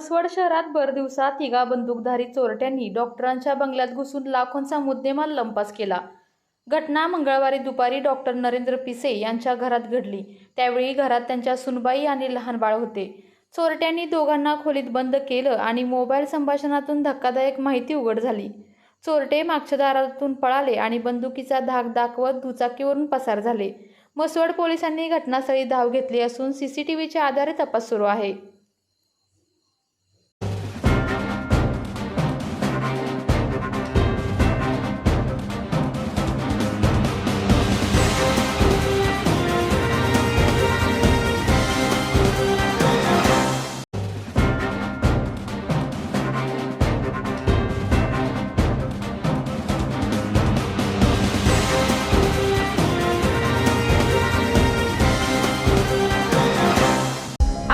मसवड शहरात भरदिवसा तिघा बंदूकधारी चोरट्यांनी डॉक्टरांच्या बंगल्यात घुसून लाखोंचा मुद्देमाल लंपास केला. घटना मंगळवारी दुपारी डॉक्टर नरेंद्र पिसे यांच्या घरात घडली. त्यावेळी घरात त्यांच्या सुनबाई आणि लहान बाळ होते. चोरट्यांनी दोघांना खोलीत बंद केलं आणि मोबाईल संभाषणातून धक्कादायक माहिती उघड झाली. चोरटे मागच्या दारातून पळाले आणि बंदुकीचा धाक दाखवत दुचाकीवरून पसार झाले. मसवड पोलिसांनी घटनास्थळी धाव घेतली असून सीसीटीव्हीच्या आधारे तपास सुरू आहे.